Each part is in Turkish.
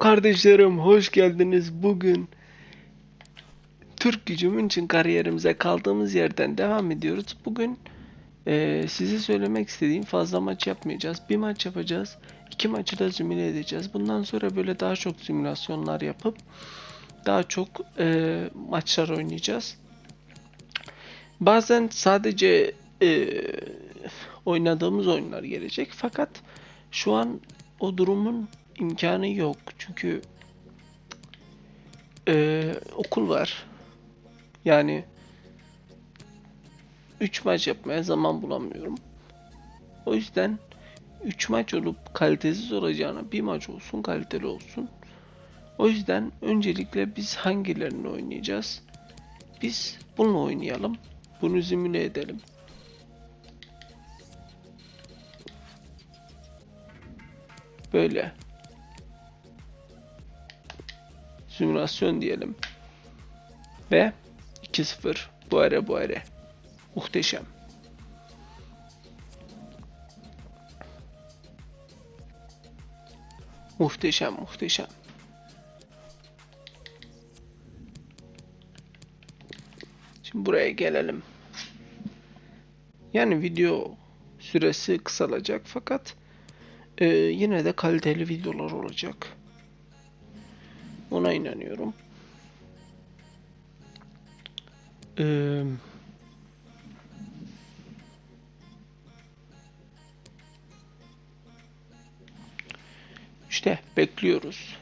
Kardeşlerim hoş geldiniz. Bugün Türk gücümün için kariyerimize kaldığımız yerden devam ediyoruz. Bugün eee size söylemek istediğim fazla maç yapmayacağız. Bir maç yapacağız. iki maçı da simüle edeceğiz. Bundan sonra böyle daha çok simülasyonlar yapıp daha çok eee, maçlar oynayacağız. Bazen sadece eee, oynadığımız oyunlar gelecek. Fakat şu an o durumun imkanı yok. Çünkü eee, okul var. Yani 3 maç yapmaya zaman bulamıyorum. O yüzden 3 maç olup kalitesiz olacağına bir maç olsun kaliteli olsun. O yüzden öncelikle biz hangilerini oynayacağız? Biz bununla oynayalım. Bunu simüle edelim. Böyle. Simülasyon diyelim. Ve 2-0 bu ara bu ara. Muhteşem. Muhteşem muhteşem. Şimdi buraya gelelim. Yani video süresi kısalacak fakat e, yine de kaliteli videolar olacak. Ona inanıyorum. Eee işte bekliyoruz.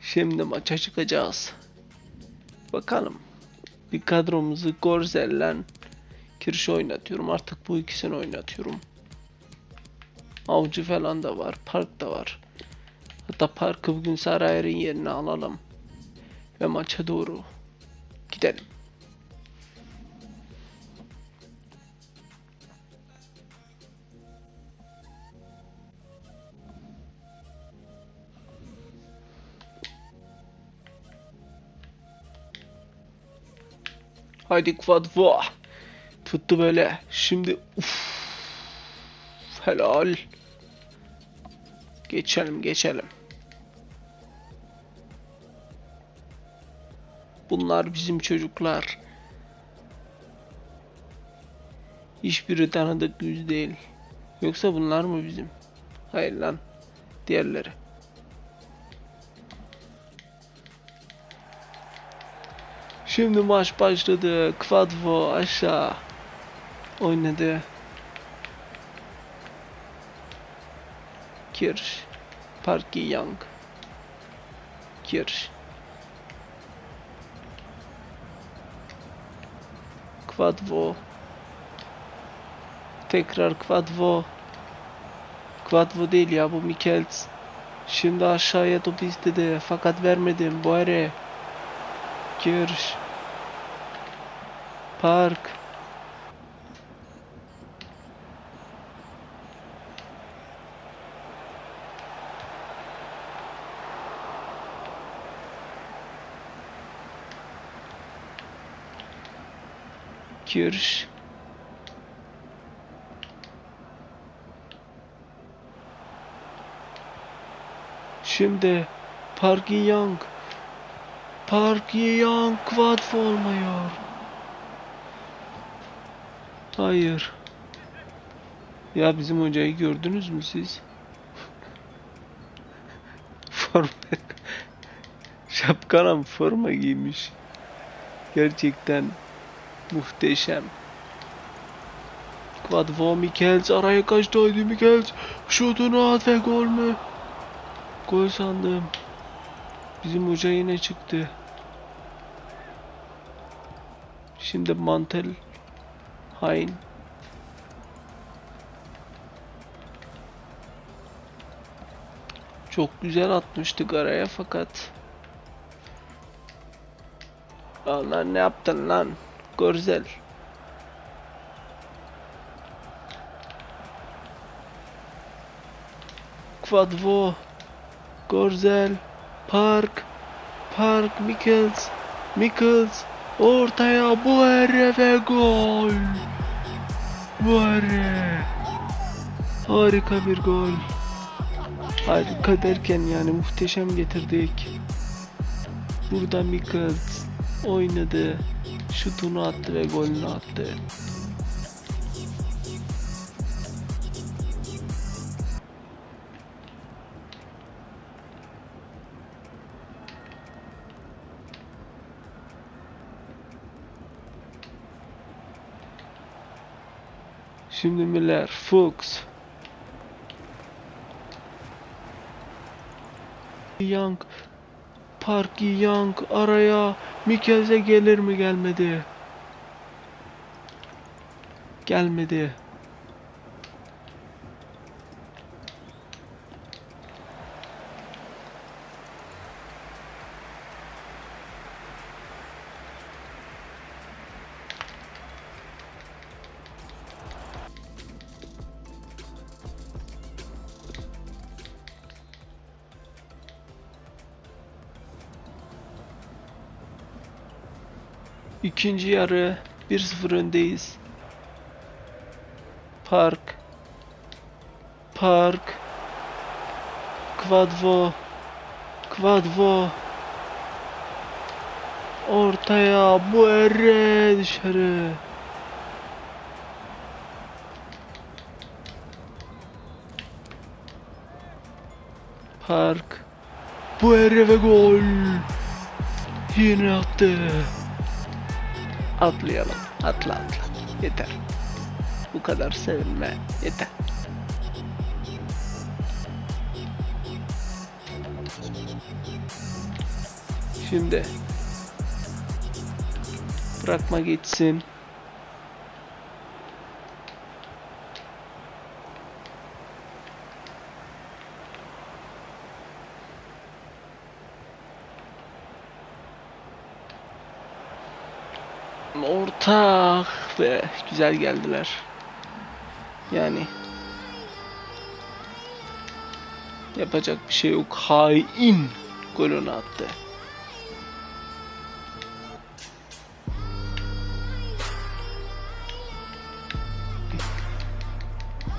Şimdi maça çıkacağız. Bakalım. Bir kadromuzu Gorzel'le Kirş oynatıyorum. Artık bu ikisini oynatıyorum. Avcı falan da var. Park da var. Hatta Park'ı bugün Sarayer'in yerine alalım. Ve maça doğru gidelim. Haydi quad vah. Tuttu böyle. Şimdi uf. Helal. Geçelim geçelim. Bunlar bizim çocuklar. Hiçbiri tanıdık yüz değil. Yoksa bunlar mı bizim? Hayır lan. Diğerleri. Şimdi maç başladı. Quadvo aşağı oynadı. Kirsch, Parky Young, Kirsch, Quadvo, tekrar Quadvo, Quadvo değil ya bu Mikkels. Şimdi aşağıya topu istedi fakat vermedim. Boere, Kirsch, Park, Kirsch. Şimdi Park Young. Park Young quad olmuyor. Hayır. Ya bizim hocayı gördünüz mü siz? Forma Şapkana forma giymiş. Gerçekten muhteşem. Quadvo Mikkels araya kaçtı haydi Mikkels. Şutunu at ve gol mü? Gol sandım. Bizim hoca yine çıktı. Şimdi Mantel Hain Çok güzel atmıştık araya fakat Allah ne yaptın lan? Gorzel. Quadvo. Gorzel. Park. Park. Mikkels. Mikkels. Ortaya Buere ve gol. Buere. Harika bir gol. Harika derken yani muhteşem getirdik. Burada Mikkels oynadı. Şutunu attı ve golünü attı. Şimdi Müller, Fuchs. Young, Parky Young araya Mikkel'e gelir mi gelmedi? Gelmedi. İkinci yarı 1-0 öndeyiz. Park. Park. Quadvo. Quadvo. Ortaya bu ere dışarı. Park. Bu ere ve gol. Yine attı. Atlayalım. Atla atla. Yeter. Bu kadar sevinme. Yeter. Şimdi bırakma geçsin. Orta ve güzel geldiler. Yani yapacak bir şey yok. Hain golünü attı.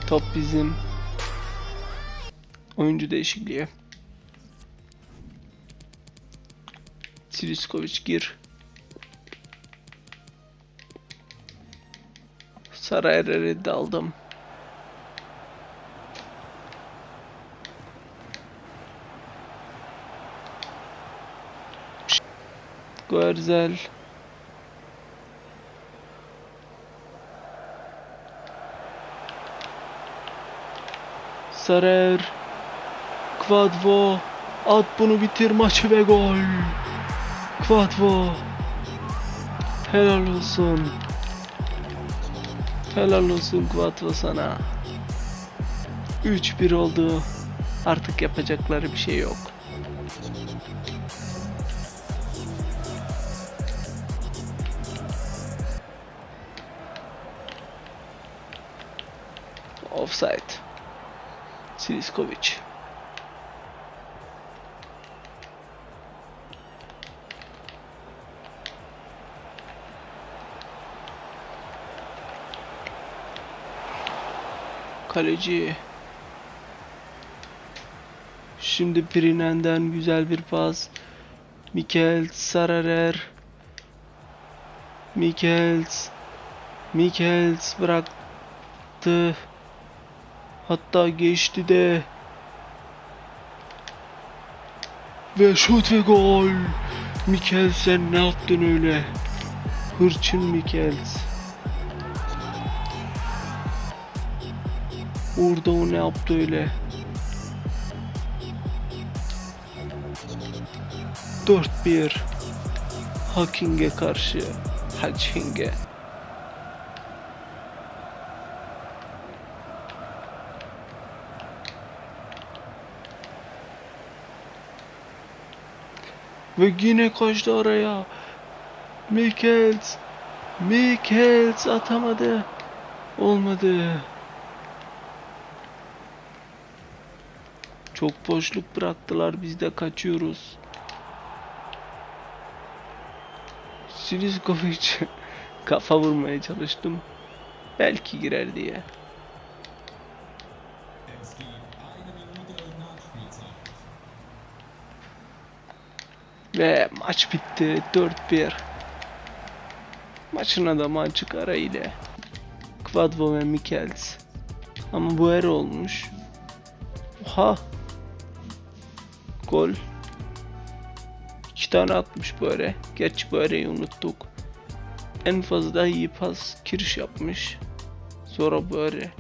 Top bizim. Oyuncu değişikliği. Siliskovic gir. Sarayer'i de aldım. Görzel. Sarer. Quadvo. At bunu bitir maçı ve gol. Quadvo. Helal olsun. Helal olsun Quattro sana. 3-1 oldu. Artık yapacakları bir şey yok. Offside. Siliskovic. Kaleci. Şimdi Pirinen'den güzel bir pas. Mikel Sararer. Mikels. Mikels bıraktı. Hatta geçti de. Ve şut ve gol. Mikel sen ne yaptın öyle? Hırçın Mikels. Orada o ne yaptı öyle? 4-1 Hakking'e karşı Hakking'e Ve yine koştu oraya. Mikels. Mikels atamadı. Olmadı. Çok boşluk bıraktılar. Biz de kaçıyoruz. Silizkovic kafa vurmaya çalıştım. Belki girer diye. Ve maç bitti. 4-1. Maçın adamı açık ara ile. Kvadvo ve Mikels. Ama bu er olmuş. Oha. Gol. İki tane atmış. Gerçi bu ereyi unuttuk. En fazla iyi pas kiriş yapmış. Sonra ere.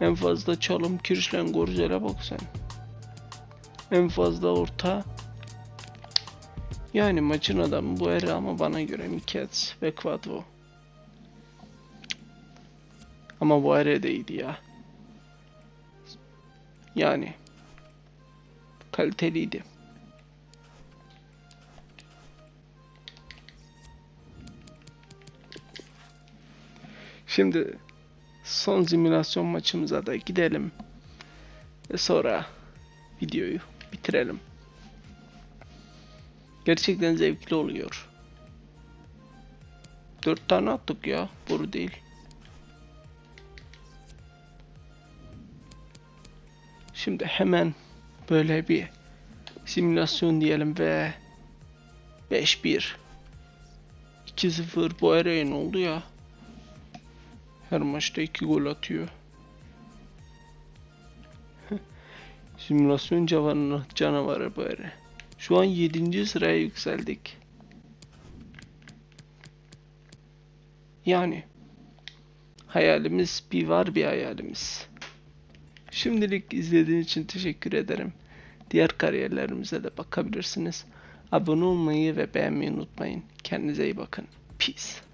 En fazla çalım kirişle Gorzel'e bak sen. En fazla orta. Yani maçın adamı bu ere ama bana göre Mikets ve Quadvo. Ama bu ere de ya. Yani kaliteliydi. Şimdi son simülasyon maçımıza da gidelim. Ve sonra videoyu bitirelim. Gerçekten zevkli oluyor. Dört tane attık ya. Boru değil. Şimdi hemen böyle bir simülasyon diyelim ve 5-1 2-0 bu ne oldu ya? Her maçta 2 gol atıyor. Simülasyon canavarı, canavarı bu. Şu an 7. sıraya yükseldik. Yani hayalimiz bir var bir hayalimiz. Şimdilik izlediğiniz için teşekkür ederim. Diğer kariyerlerimize de bakabilirsiniz. Abone olmayı ve beğenmeyi unutmayın. Kendinize iyi bakın. Peace.